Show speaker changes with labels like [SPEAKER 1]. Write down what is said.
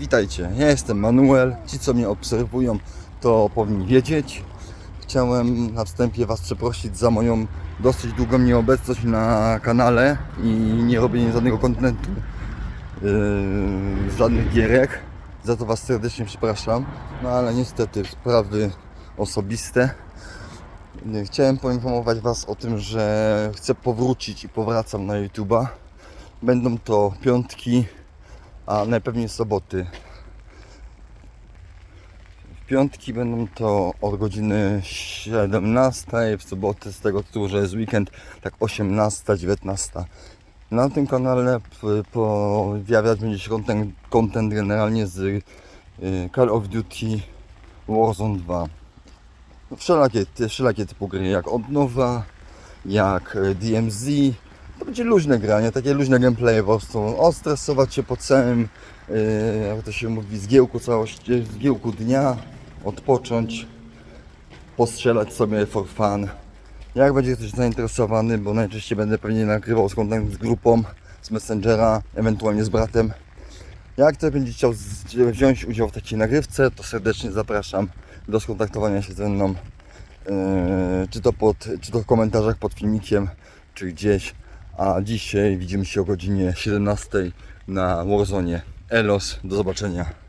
[SPEAKER 1] Witajcie, ja jestem Manuel. Ci, co mnie obserwują, to powinni wiedzieć. Chciałem na wstępie Was przeprosić za moją dosyć długą nieobecność na kanale i nie robienie żadnego kontentu, yy, żadnych gierek. Za to Was serdecznie przepraszam. No ale niestety sprawy osobiste. Chciałem poinformować Was o tym, że chcę powrócić i powracam na YouTube'a. Będą to piątki, a najpewniej soboty. W piątki będą to od godziny 17, w soboty z tego tytułu, że jest weekend, tak 18, 19. Na tym kanale pojawiać będzie się content, content generalnie z y, Call of Duty Warzone 2. Wszelakie, wszelakie typu gry, jak od nowa, jak y, DMZ. To będzie luźne granie, takie luźne gameplaye po prostu. Ostresować się po całym, yy, jak to się mówi, zgiełku całości, zgiełku dnia, odpocząć, postrzelać sobie for fun. Jak będzie ktoś zainteresowany, bo najczęściej będę pewnie nagrywał z kontem z grupą, z Messengera, ewentualnie z bratem. Jak ktoś będzie chciał wziąć udział w takiej nagrywce, to serdecznie zapraszam do skontaktowania się ze mną. Yy, czy, to pod, czy to w komentarzach pod filmikiem, czy gdzieś. A dzisiaj widzimy się o godzinie 17 na Warzone. Elos, do zobaczenia.